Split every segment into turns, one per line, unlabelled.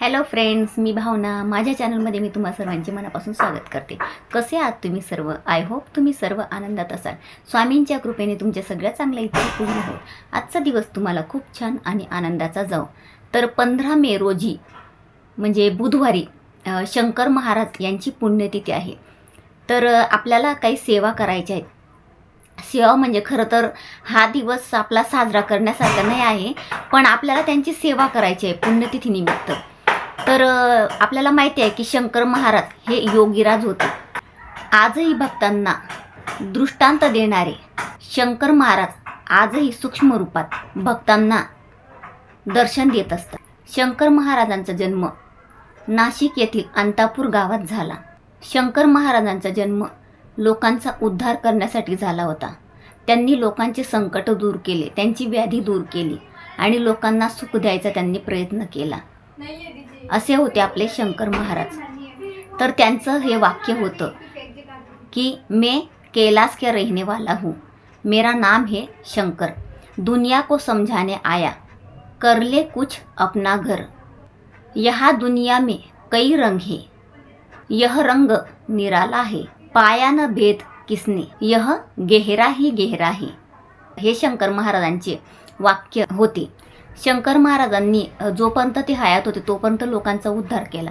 Hello friends मी भावना. माझ्या चॅनलमध्ये मी तुम्हा सर्वांचे मनापासून स्वागत करते. कसे आहात तुम्ही सर्व? आय होप तुम्ही सर्व आनंदात असाल. स्वामींच्या कृपेने तुमच्या सगळ्या चांगल्या इच्छा पूर्ण होत. आजचा दिवस तुम्हाला खूप छान आणि आनंदाचा जाऊ तर पंधरा मे रोजी म्हणजे बुधवारी शंकर महाराज यांची पुण्यतिथी आहे. तर आपल्याला काही सेवा करायच्या आहेत. सेवा म्हणजे खरं तर हा दिवस आपला साजरा करण्यासारखा नाही आहे पण आपल्याला त्यांची सेवा करायची आहे पुण्यतिथीनिमित्त तर आपल्याला माहिती आहे की शंकर महाराज हे योगीराज होते. आजही भक्तांना दृष्टांत देणारे शंकर महाराज आजही सूक्ष्म रूपात भक्तांना दर्शन देत असतात. शंकर महाराजांचा जन्म नाशिक येथील अंतापूर गावात झाला. शंकर महाराजांचा जन्म लोकांचा उद्धार करण्यासाठी झाला होता. त्यांनी लोकांचे संकट दूर केले त्यांची व्याधी दूर केली आणि लोकांना सुख द्यायचा त्यांनी प्रयत्न केला. असे होते आपले शंकर महाराज. तर त्यांचं हे वाक्य होतं की मैं कैलास के रहने वाला हूँ. मेरा नाम है शंकर. दुनिया को समझाने आया. कर ले कुछ अपना घर. यहाँ दुनिया में कई रंग है. यह रंग निराला है. पाया न भेद किसने. यह गहरा ही गहरा है. हे शंकर महाराजांचे वाक्य होते. शंकर महाराजांनी जोपर्यंत ते हयात होते तोपर्यंत लोकांचा उद्धार केला.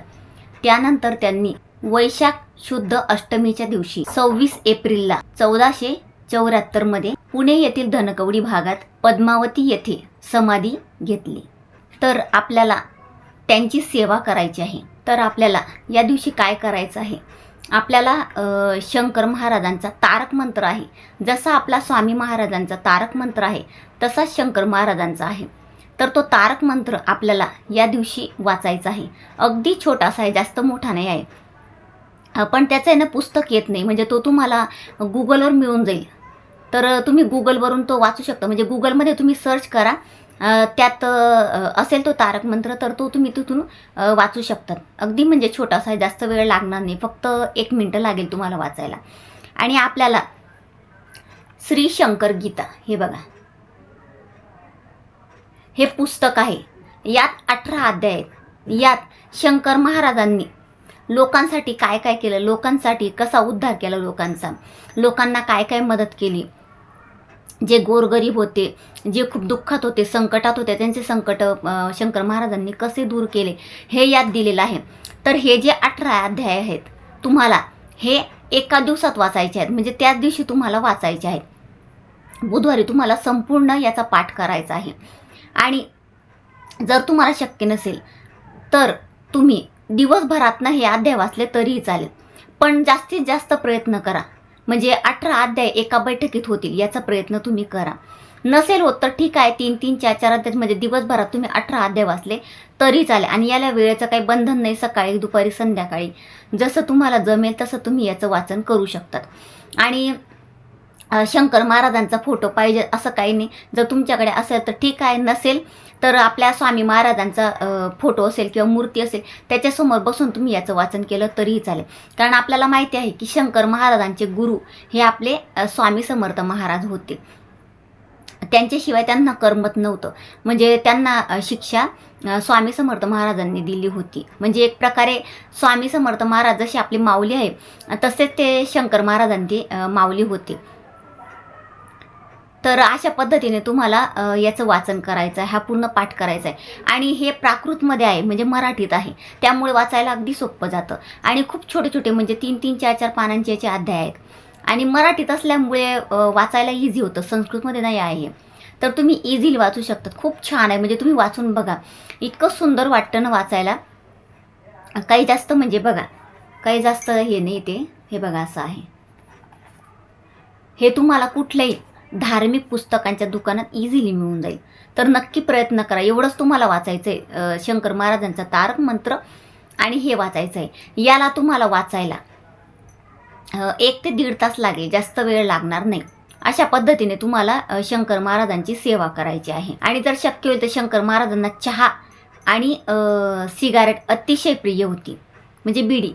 त्यानंतर त्यांनी वैशाख शुद्ध अष्टमीच्या दिवशी सव्वीस एप्रिलला चौदाशे चौऱ्याहत्तरमध्ये पुणे येथील धनकवडी भागात पद्मावती येथे समाधी घेतली. तर आपल्याला त्यांची सेवा करायची आहे. तर आपल्याला या दिवशी काय करायचं आहे? आपल्याला शंकर महाराजांचा तारक मंत्र आहे. जसा आपला स्वामी महाराजांचा तारक मंत्र आहे तसाच शंकर महाराजांचा आहे. तर तो तारक मंत्र आपल्याला या दिवशी वाचायचा आहे. अगदी छोटासा आहे जास्त मोठा नाही आहे. पण त्याचं आहे ना पुस्तक येत नाही. म्हणजे तो तुम्हाला गुगलवर मिळून जाईल. तर तुम्ही गुगलवरून तो वाचू शकता. म्हणजे गुगलमध्ये तुम्ही सर्च करा. त्यात असेल तो तारक मंत्र तर तो तुम्ही तिथून वाचू शकतात अगदी म्हणजे छोटासा आहे जास्त वेळ लागणार नाही. फक्त एक मिनटं लागेल तुम्हाला वाचायला. आणि आपल्याला श्री शंकर गीता हे बघा. हे पुस्तक आहे. यात अठरा अध्याय आहेत. यात शंकर महाराजांनी लोकांसाठी काय काय केलं लोकांसाठी कसा उद्धार केला लोकांचा लोकांना काय काय मदत केली जे गोरगरीब होते जे खूप दुःखात होते संकटात होते त्यांचे संकट शंकर महाराजांनी कसे दूर केले हे यात दिलेलं आहे. तर हे जे अठरा अध्याय आहेत तुम्हाला हे एका दिवसात वाचायचे आहेत. म्हणजे त्याच दिवशी तुम्हाला वाचायचे आहेत. बुधवारी तुम्हाला संपूर्ण याचा पाठ करायचा आहे. आणि जर तुम्हाला शक्य नसेल तर तुम्ही दिवसभरातनं हे अध्याय वाचले तरीही चालेल. पण जास्तीत जास्त प्रयत्न करा. म्हणजे अठरा अध्याय एका बैठकीत होतील याचा प्रयत्न तुम्ही करा. नसेल होत तर ठीक आहे तीन तीन चार चार अध्याय म्हणजे दिवसभरात तुम्ही अठरा अध्याय वाचले तरी चालेल. आणि याला वेळेचं काही बंधन नाही सकाळी दुपारी संध्याकाळी. जसं तुम्हाला जमेल तसं तुम्ही याचं वाचन करू शकतात. आणि शंकर महाराजांचा फोटो पाहिजे असं काही नाही. जर तुमच्याकडे असेल तर ठीक आहे. नसेल तर आपल्या स्वामी महाराजांचा फोटो असेल किंवा मूर्ती असेल त्याच्यासमोर बसून तुम्ही याचं वाचन केलं तरीही चालेल. कारण आपल्याला माहिती आहे की शंकर महाराजांचे गुरु हे आपले स्वामी समर्थ महाराज होते. त्यांच्याशिवाय त्यांना करमत नव्हतं. म्हणजे त्यांना शिक्षा स्वामी समर्थ महाराजांनी दिली होती. म्हणजे एक प्रकारे स्वामी समर्थ महाराज जसे आपली माऊली आहे तसेच ते शंकर महाराजांची माऊली होते. तर अशा पद्धतीने तुम्हाला याचं वाचन करायचं आहे हा पूर्ण पाठ करायचा आहे आणि हे प्राकृतमध्ये आहे म्हणजे मराठीत आहे. त्यामुळे वाचायला अगदी सोपं जातं. आणि खूप छोटे छोटे म्हणजे तीन तीन चार चार पानांचे याचे अध्याय आहेत. आणि मराठीत असल्यामुळे वाचायला इझी होतं. संस्कृतमध्ये नाही आहे. तर तुम्ही इझिली वाचू शकतात. खूप छान आहे. म्हणजे तुम्ही वाचून बघा. इतकं सुंदर वाटतं ना वाचायला. काही जास्त म्हणजे बघा. काही जास्त हे नाही ते. हे बघा असं आहे. हे तुम्हाला कुठल्याही धार्मिक पुस्तकांच्या दुकानात इझिली मिळून जाईल. तर नक्की प्रयत्न करा. एवढंच तुम्हाला वाचायचं आहे शंकर महाराजांचा तारक मंत्र आणि हे वाचायचं आहे याला तुम्हाला वाचायला एक ते दीड तास लागेल. जास्त वेळ लागणार नाही. अशा पद्धतीने तुम्हाला शंकर महाराजांची सेवा करायची आहे. आणि जर शक्य होईल तर शंकर महाराजांना चहा आणि सिगारेट अतिशय प्रिय होती. म्हणजे बिडी.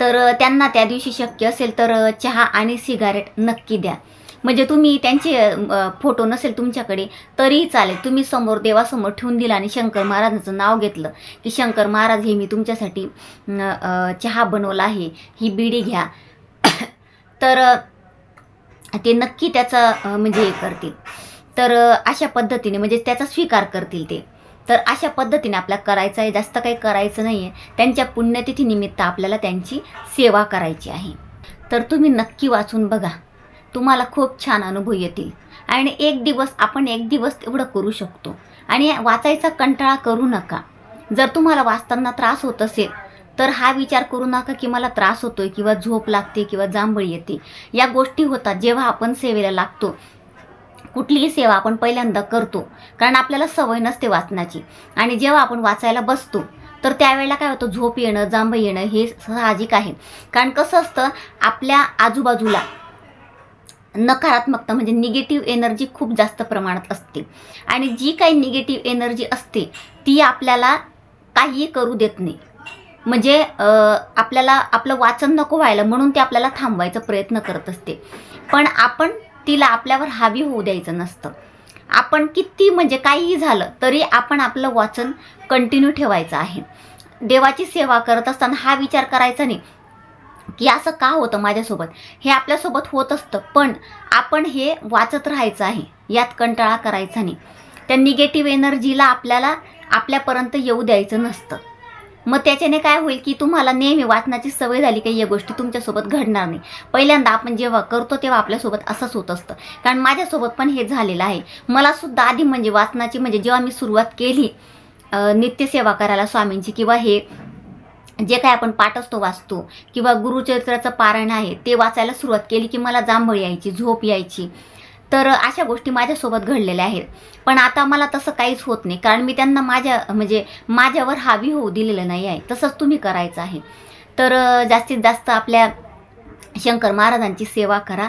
तर त्यांना त्या दिवशी शक्य असेल तर चहा आणि सिगारेट नक्की द्या. म्हणजे तुम्ही त्यांचे फोटो नसेल तुमच्याकडे तरीही चालेल. तुम्ही समोर देवासमोर ठेवून दिला आणि शंकर महाराजांचं नाव घेतलं की शंकर महाराज हे मी तुमच्यासाठी चहा बनवला आहे ही बिडी घ्या. तर ते नक्की त्याचा म्हणजे हे करतील. तर अशा पद्धतीने म्हणजे त्याचा स्वीकार करतील ते. तर अशा पद्धतीने आपल्याला करायचं आहे. जास्त काही करायचं नाही आहे त्यांच्या पुण्यतिथीनिमित्त आपल्याला त्यांची सेवा करायची आहे. तर तुम्ही नक्की वाचून बघा. तुम्हाला खूप छान अनुभव येतील. आणि एक दिवस आपण एक दिवस एवढं करू शकतो. आणि वाचायचा कंटाळा करू नका. जर तुम्हाला वाचताना त्रास होत असेल तर हा विचार करू नका की मला त्रास होतोय किंवा झोप लागते किंवा जांभळी येते. या गोष्टी होतात जेव्हा आपण सेवेला लागतो. कुठलीही सेवा आपण पहिल्यांदा करतो कारण आपल्याला सवय नसते वाचनाची आणि जेव्हा आपण वाचायला बसतो तर त्यावेळेला काय होतं? झोप येणं जांभ येणं हे साहजिक आहे. कारण कसं असतं? आपल्या आजूबाजूला नकारात्मकता म्हणजे निगेटिव्ह एनर्जी खूप जास्त प्रमाणात असते. आणि जी काही निगेटिव्ह एनर्जी असते ती आपल्याला काहीही करू देत नाही. म्हणजे आपल्याला आपलं वाचन नको व्हायला म्हणून ते आपल्याला थांबवायचा प्रयत्न करत असते. पण आपण तिला आपल्यावर हावी होऊ द्यायचं नसतं. आपण किती म्हणजे काहीही झालं तरी आपण आपलं वाचन कंटिन्यू ठेवायचं आहे. देवाची सेवा करत असताना हा विचार करायचा नाही की असं का होतं माझ्यासोबत? हे आपल्यासोबत होत असतं पण आपण हे वाचत राहायचं आहे. यात कंटाळा करायचा नाही. त्या निगेटिव्ह एनर्जीला आपल्याला आपल्यापर्यंत येऊ द्यायचं नसतं. मग त्याच्याने काय होईल की तुम्हाला नेहमी वाचनाची सवय झाली काही या गोष्टी तुमच्यासोबत घडणार नाही. पहिल्यांदा आपण जेव्हा करतो तेव्हा आपल्यासोबत असंच होत असतं. कारण माझ्यासोबत पण हे झालेलं आहे. मलासुद्धा आधी म्हणजे वाचनाची म्हणजे जेव्हा मी सुरुवात केली नित्यसेवा करायला स्वामींची किंवा हे जे काय आपण पाठ असतो वाचतो किंवा गुरुचरित्राचं पारायण आहे ते वाचायला सुरुवात केली की मला जांभळ यायची झोप यायची. तर अशा गोष्टी माझ्यासोबत घडलेल्या आहेत. पण आता मला तसं काहीच होत नाही. कारण मी त्यांना माझ्या म्हणजे माझ्यावर हावी होऊ दिलेलं नाही आहे. तसंच तुम्ही करायचं आहे. तर जास्तीत जास्त आपल्या शंकर महाराजांची सेवा करा.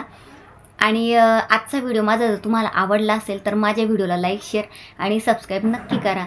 आणि आजचा व्हिडिओ माझा जर तुम्हाला आवडला असेल तर माझ्या व्हिडिओला लाईक शेअर आणि सबस्क्राईब नक्की करा.